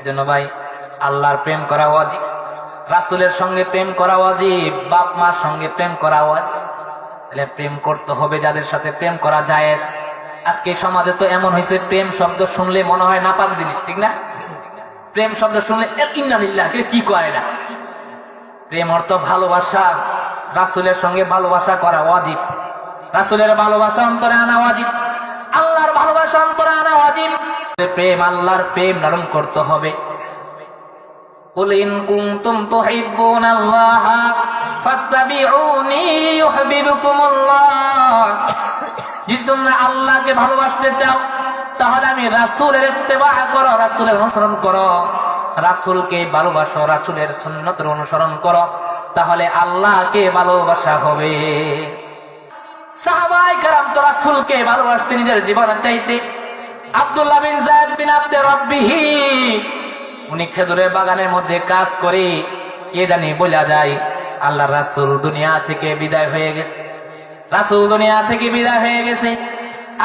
এজন্য ভাই, আল্লাহর প্রেম করা অজিব রাসুলের সঙ্গে প্রেম করা অজিব বাপ মার সঙ্গে প্রেম করা অজিব তাহলে প্রেম করতে হবে যাদের সাথে প্রেম করা জায়েজ। আজকে সমাজে তো এমন হয়েছে, প্রেম শব্দ শুনলে মনে হয় নাপাক জিনিস, ঠিক না? প্রেম শব্দ শুনলে কি কয় না প্রেম অর্থ ভালোবাসা, রাসুলের সঙ্গে ভালোবাসা করা অজিব রাসুলের ভালোবাসা অন্তরে আনা অজিব আল্লাহর ভালোবাসা অন্তরে আনা অজিব প্রেম আল্লাহর প্রেম ধারণ করতে হবে قل إن كنتم تحبون الله فاتبعوني يحببكم الله যদি তোমরা আল্লাহকে ভালোবাসতে চাও তাহলে আমি রাসূলের ইত্তেবা করো রাসূলের অনুসরণ করো রাসূলকে ভালোবাসো রাসূলের সুন্নতের অনুসরণ করো তাহলে আল্লাহকে ভালোবাসা হবে সাহাবাই কারাম তো রাসূলকে ভালোবাসতে নিজের জীবনের চাইতে আব্দুল্লাহ বিন যায়েদ বিন আব্দে রব্বিহি। উনি খেজুরের বাগানের মধ্যে কাজ করে, কে জানি বলা যায়, আল্লাহ রাসূল দুনিয়া থেকে বিদায় হয়ে গেছে। রাসূল দুনিয়া থেকে বিদায় হয়ে গেছে।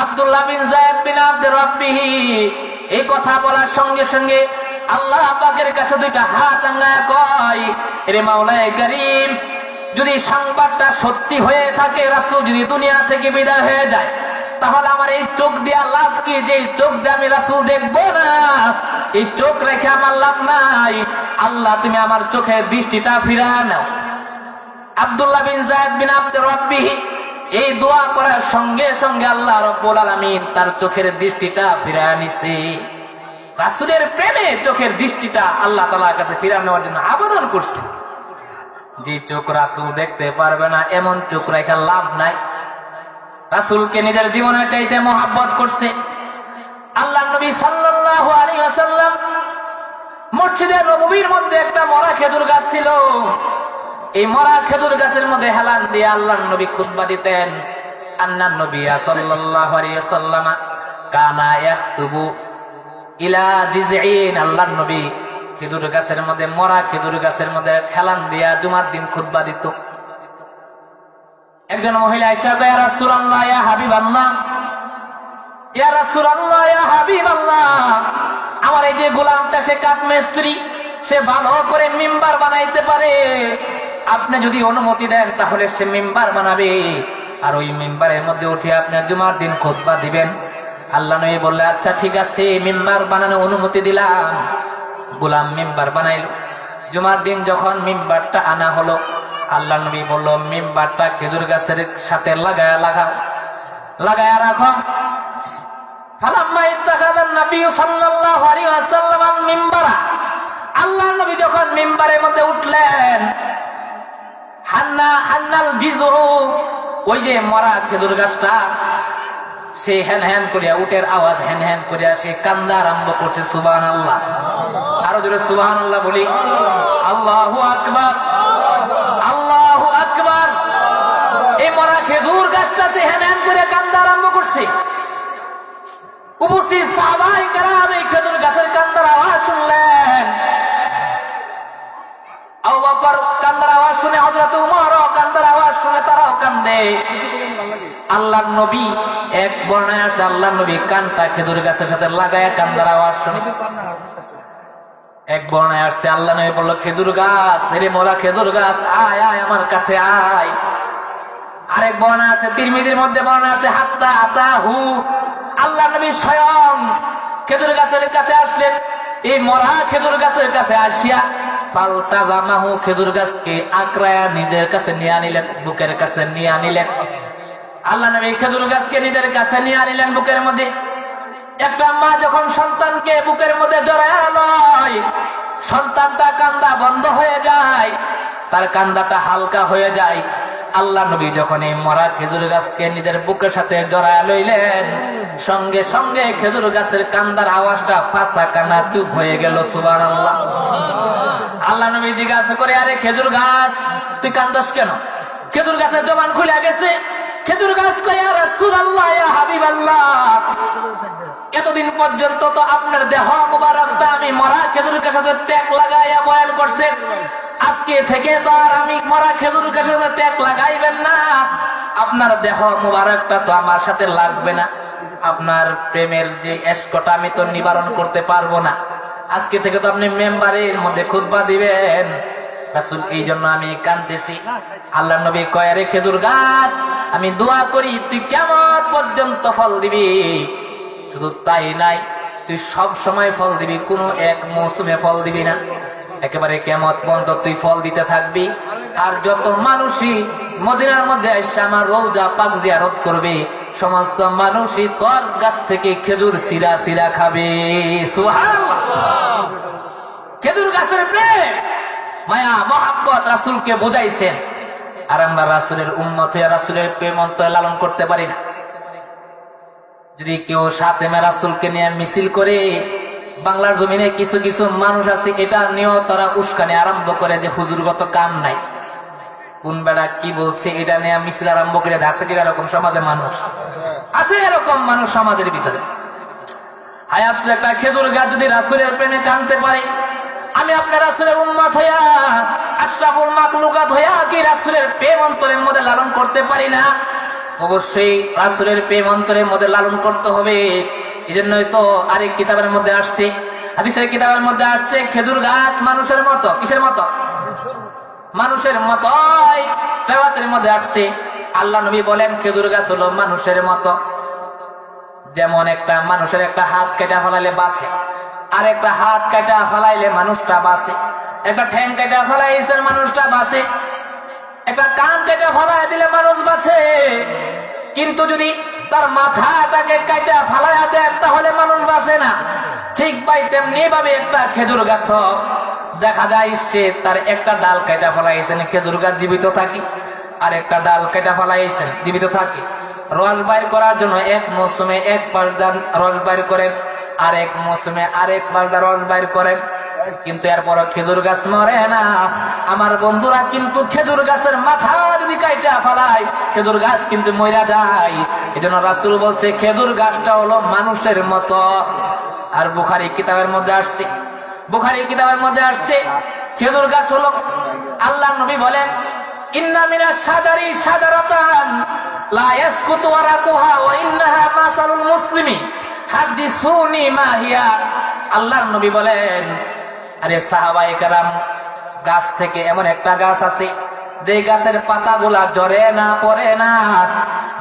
আব্দুল্লাহ বিন যায়েদ বিন আব্দে রব্বিহি, এই কথা বলার সঙ্গে সঙ্গে আল্লাহ পাকের কাছে দুইটা হাত আঙ্গায় কয় রে মাওলায়ে করিম, যদি সংবাদটা সত্যি হয়ে থাকে, রাসূল যদি দুনিয়া থেকে বিদায় হয়ে যায় তাহলে আমার এই চোখ দিয়া লাভ কি? যে চোখ দিয়ে আমি রাসূল দেখব না, এই চোখ রেখে আমার লাভ নাই। আল্লাহ, তুমি আমার চোখের দৃষ্টিটা ফিরা নাও। আব্দুল্লাহ বিন জায়দ বিন আব্দুর রাব্বিহি, এই দোয়া করার সঙ্গে সঙ্গে আল্লাহ রব্বুল আলামিন তার চোখের দৃষ্টিটা ফিরা নিছে। রাসূলের প্রেমে চোখের দৃষ্টিটা আল্লাহ তালার কাছে ফিরা নেওয়ার জন্য আবেদন করছে। যে চোখ রাসূল দেখতে পারবে না, এমন চোখ রেখে লাভ নাই। রাসূলকে নিজের জীবনের চাইতে মহাব্বত করছে। আল্লাহ নবী সাল্লাল্লাহু আলাইহি ওয়াসাল্লাম মসজিদে নববীর মধ্যে একটা মরা খেজুর গাছ ছিল। এই মরা খেজুর গাছের মধ্যে হেলান দিয়ে আল্লাহ নবী খুতবা দিতেন। আন্নান নবী সাল্লাল্লাহু আলাইহি ওয়াসাল্লাম কানা ইয়াখতুবু ইলা জিজঈন আল্লাহ নবী খেজুর গাছের মধ্যে, মরা খেজুর গাছের মধ্যে হেলান দিয়া জুমার দিন খুতবা দিত। একজন মহিলা এসে ইয়া রাসূলুল্লাহ, ইয়া হাবিবাল্লাহ। ইয়া রাসূলুল্লাহ, ইয়া আমার এই যে গোলামটা, সে কাঠ মিস্ত্রি, সে ভালো করে মিম্বার বানাইতে পারে। আপনি যদি অনুমতি দেন, তাহলে সে মিম্বার বানাবে। আর ওই মিম্বারের মধ্যে উঠে আপনি জুমার দিন খুতবা দিবেন। আল্লাহ নবী বললে আচ্ছা ঠিক আছে, মিম্বার বানানো অনুমতি দিলাম। গোলাম মিম্বার বানাইলো। জুমার দিন যখন মিম্বারটা আনা হলো আল্লাহ নবী বলল, মিম্বারটা খেজুর গাছের সাথে লাগায় লাগাও। লাগায়া রাখো। আল্লাহ মিম্বারের ওই যে মরা খেজুর গাছটা, সে করিয়া আওয়াজ হ্যান হ্যান করিয়া সে কান্দা আরম্ভ করছে সুবান আল্লাহ আরও জোরে সুবান আল্লাহ বলি, আল্লাহু আকবার। খেজুর গাছটা সে হ্যান করে কান্দা আরম্ভ করছে। উপস্থিত সাহাবাই কারাম এই খেজুর গাছের কান্দার আওয়াজ শুনলেন। আবু কান্দার শুনে শুনে কান্দে। আল্লাহর নবী এক বর্ণায় নবী কানটা খেজুর গাছের সাথে লাগায় কান্দার এক বর্ণায় আসছে, আল্লাহ খেজুর গাছ, রে মোরা খেজুর গাছ, আয় আয় আমার কাছে আয়। আরেক বর্ণা আছে, তিরমিজির মধ্যে বর্ণা আছে, হাত্তা আতা হু আল্লাহ নবী স্বয়ং খেজুর গাছের কাছে আসলেন। এই মরা খেজুর গাছের কাছে আসিয়া পাল্টা জামাহু খেজুর গাছকে আঁকড়ায়া নিজের কাছে নিয়ে আনিলেন, বুকের কাছে নিয়ে আনিলেন। আল্লাহ নবী খেজুর গাছকে নিজের কাছে নিয়ে আনিলেন বুকের মধ্যে। একটা মা যখন সন্তানকে বুকের মধ্যে জড়ায় লয়, সন্তানটা কান্দা বন্ধ হয়ে যায়, তার কান্দাটা হালকা হয়ে যায়। আল্লাহ নবী যখন এই মরা খেজুর গাছকে নিজের বুকের সাথে জড়ায় লইলেন, সঙ্গে সঙ্গে খেজুর গাছের কান্দার আওয়াজটা ফাঁসা কানা চুপ হয়ে গেল সুবান আল্লাহ আল্লাহ নবী জিজ্ঞাসা করে, আরে খেজুর গাছ, তুই কান্দস কেন? খেজুর গাছের জবান খুলে গেছে। খেজুর গাছ কয় রাসূল আল্লাহ হাবিব আল্লাহ এতদিন পর্যন্ত তো আপনার দেহ মুবারকটা আমি মরা খেজুর গাছের ট্যাগ লাগাইয়া বয়ান করছেন। আজকে থেকে তো আর আমি মরা খেজুর গাছের ট্যাগ লাগাইবেন না। আপনার দেহ মুবারকটা তো আমার সাথে লাগবে না। আপনার প্রেমের যে এসকটা আমি তো নিবারণ করতে পারব না। আজকে থেকে তো আপনি মেম্বারের মধ্যে খুতবা দিবেন। এই জন্য আমি কানতেছি। আল্লাহ নবী কয় রে খেজুর গাছ, আমি দোয়া করি, তুই কেমন পর্যন্ত ফল দিবি? শুধু তাই নাই, তুই সব সময় ফল দিবি, কোনো এক মৌসুমে ফল দিবি না। একেবারে কেমত পর্যন্ত তুই ফল দিতে থাকবি। আর যত মানুষই মদিনার মধ্যে এসে আমার রোজা পাক জিয়ারত করবে, সমস্ত মানুষই তোর গাছ থেকে খেজুর সিরা সিরা খাবে। খেজুর গাছের প্রেম। মায়া, মহাব্বত রাসুলকে বোঝাইছেন। আর আমরা রাসুলের উন্মত হয়ে রাসুলের প্রেম অন্তরে লালন করতে পারি না। যদি কেউ সাথে রাসুলকে নিয়ে মিছিল করে বাংলার জমিনে কিছু কিছু মানুষ আছে, এটা নিয়েও তারা উস্কানি আরম্ভ করে যে হুজুরগত কাম নাই। কোন বেড়া কি বলছে, এটা নিয়ে মিছিল আরম্ভ করে আছে কি এরকম সমাজের মানুষ? আছে এরকম মানুষ সমাজের ভিতরে। একটা খেজুর গাছ যদি রাসুলের প্রেমে টানতে পারে, আমি আপনার রাসুলের উন্মাত হইয়া, আশরাফুল মাকলুকাত হইয়া কি রাসুলের প্রেম অন্তরের মধ্যে লালন করতে পারি না? অবশ্যই রাসুলের প্রেম অন্তরের মধ্যে লালন করতে হবে। এই জন্যই তো আরেক কিতাবের মধ্যে আসছে। হাদিসের কিতাবের মধ্যে আসছে, খেজুর গাছ মানুষের মতো। কিসের মতো? মানুষের মতোই রেওয়াতের মধ্যে আসছে। আল্লাহ নবী বলেন, খেজুর গাছ হলো মানুষের মতো। যেমন একটা মানুষের একটা হাত কেটে ফেলাইলে বাঁচে, আর একটা হাত কেটে ফেলাইলে মানুষটা বাঁচে। একটা ঠ্যাং কেটে ফেলাইছে, মানুষটা বাঁচে। একটা কান কেটে ফলাই দিলে মানুষ বাঁচে। কিন্তু যদি তার মাথাটাকে কেটে ফেলাইয়া দেন, তাহলে মানুষ বাঁচে না। ঠিক ভাই তেমনি ভাবে একটা খেজুর গাছ দেখা যায় সে তার একটা ডাল কেটে ফেলাইছেন, খেজুর গাছ জীবিত থাকি, আর একটা ডাল কেটে ফেলাইছেন, জীবিত থাকি। রস বাইর করার জন্য এক মৌসুমে এক পাশদান রস বাইর করেন আর এক মৌসুমে আরেক পাশদা রস বাইর করেন। কিন্তু এরপর খেজুর গাছ মরে না। আমার বন্ধুরা কিন্তু খেজুর গাছের মাথা যদি কাইটা ফেলায়, খেজুর গাছ কিন্তু মরা যায়। এই জন্য রাসুল বলছে, খেজুর গাছটা হলো মানুষের মতো। আর বুখারি কিতাবের মধ্যে আসছে। বুখারি কিতাবের মধ্যে আসছে, খেজুর গাছ হলো আল্লাহ নবী বলেন আল্লাহর নবী বলেন আরে সাহাবাই কারাম, গাছ থেকে এমন একটা গাছ আছে যে গাছের পাতাগুলা জরে না, পড়ে না।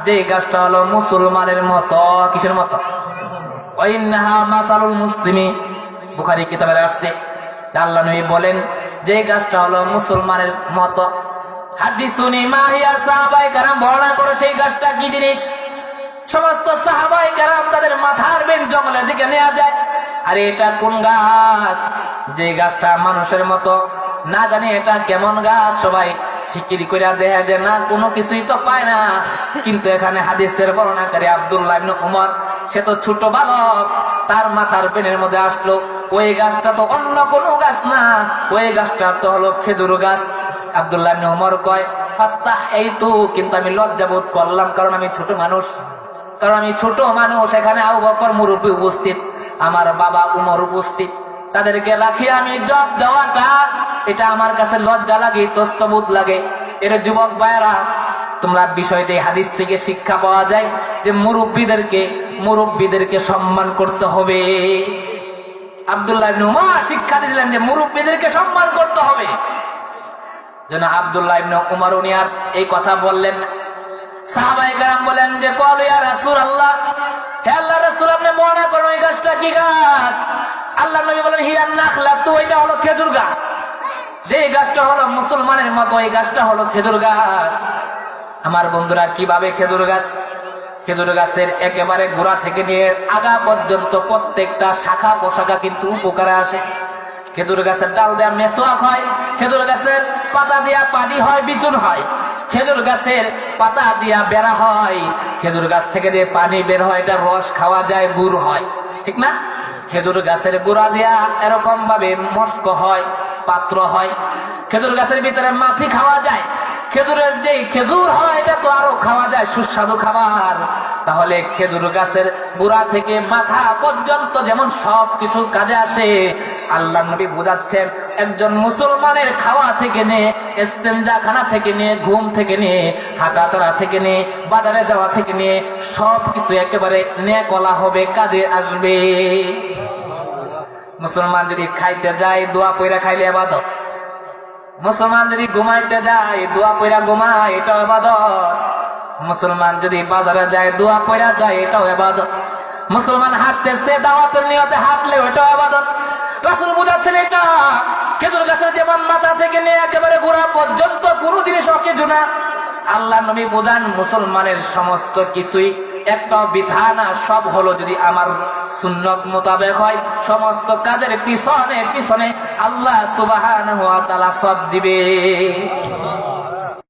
যে গাছটা হলো মুসলমানের মতো, কিসের মতো? মুসলিমি। বুখারী আসছে। বলেন গাছটা হলো মুসলমানের মতো। হাদিসুনি মাহিয়া সেই গাছটা কি জিনিস? সমস্ত সাহাবাই কারাম তাদের মাথার বেন জঙ্গলের দিকে নেওয়া যায়। আরে এটা কোন গাছ? যে গাছটা মানুষের মতো, না জানি এটা কেমন গাছ, সবাই ফিকির করে দেখা যায় না, কোনো কিছুই তো পায় না। কিন্তু এখানে হাদিসের বর্ণাকারী আব্দুল্লাহ উমর, সে তো ছোট বালক, তার মাথার পেনের মধ্যে আসলো, ওই গাছটা তো অন্য কোনো গাছ না, ওই গাছটা তো হলো খেজুর গাছ। আব্দুল্লাহ উমর কয়, ফাস্তাহ, এই তো, কিন্তু আমি লজ্জা বোধ করলাম, কারণ আমি ছোট মানুষ। কারণ আমি ছোট মানুষ, এখানে আবু বকর মুরব্বী উপস্থিত, আমার বাবা উমর উপস্থিত। তাদেরকে রাখি আমি জব দেওয়াটা এটা আমার কাছে লজ্জা লাগে তস্তবোধ লাগে। এর যুবক ভাইয়েরা, তোমরা বিষয়টি হাদিস থেকে শিক্ষা পাওয়া যায় যে মুরব্বীদেরকে মুরব্বীদেরকে সম্মান করতে হবে। আব্দুল্লাহ উমর শিক্ষা দিলেন যে মুরব্বীদেরকে সম্মান করতে হবে। যেন আব্দুল্লাহ ইবনে উমর উনি আর এই কথা বললেন। সাহাবাই কারাম বলেন যে, কল ইয়া রাসূল আল্লাহ হে আল্লাহ রাসূল, আপনি মনে করেন ওই গাছটা কি গাছ আল্লাহ নবী বলেন হিয়ান নাখলা, তো ওইটা হলো খেজুর গাছ। যে গাছটা হলো মুসলমানের মতো, এই গাছটা হলো খেজুর গাছ। আমার বন্ধুরা, কীভাবে খেজুর গাছ? খেজুর গাছের একেবারে গোড়া থেকে নিয়ে আগা পর্যন্ত প্রত্যেকটা শাখা পোশাখা কিন্তু উপকারে আসে। খেজুর গাছের ডাল দেওয়া মেসোয়াক হয়, খেজুর গাছের পাতা দেওয়া পানি হয়, বিচুন হয়। খেজুর গাছের পাতা দিয়া বেড়া হয়। খেজুর গাছ থেকে যে পানি বের হয়, এটা রস খাওয়া যায়, গুড় হয়। ঠিক না? খেজুর গাছের গুড়া দেয়া এরকম ভাবে মস্ক হয়, পাত্র হয়। খেজুর গাছের ভিতরে মাথি খাওয়া যায়। খেজুরের যে খেজুর হয়, এটা তো আরও খাওয়া যায়, সুস্বাদু খাবার। তাহলে খেজুর গাছের বুড়া থেকে মাথা পর্যন্ত যেমন সব কিছু কাজে আসে, আল্লাহ নবী বোঝাচ্ছেন একজন মুসলমানের খাওয়া থেকে নিয়ে খানা থেকে নিয়ে ঘুম থেকে নিয়ে হাঁটা চড়া থেকে নিয়ে বাজারে যাওয়া থেকে নিয়ে সব কিছু একেবারে নেকলা হবে, কাজে আসবে। মুসলমান যদি খাইতে যায়, দোয়া পইরা খাইলে আবাদত। মুসলমান যদি ঘুমাইতে যায়, দোয়া পইরা ঘুমায়, এটাও আবাদত। মুসলমান যদি বাজারে যায়, দোয়া পইরা যায়, এটাও আবাদত। মুসলমান হাঁটতেছে, দাওয়াতের নিয়তে হাঁটলে ওটাও আবাদত। রাসুল বুঝাচ্ছেন খেজুর গাছের যেমন মাথা থেকে নিয়ে একেবারে গোড়া পর্যন্ত কোনো জিনিস অকেজু না। আল্লাহ নবী বোঝান, মুসলমানের সমস্ত কিছুই একটা বিধানা সব হলো যদি আমার সুন্নত মোতাবেক হয়, সমস্ত কাজের পিছনে পিছনে আল্লাহ সুবাহ সব দিবে।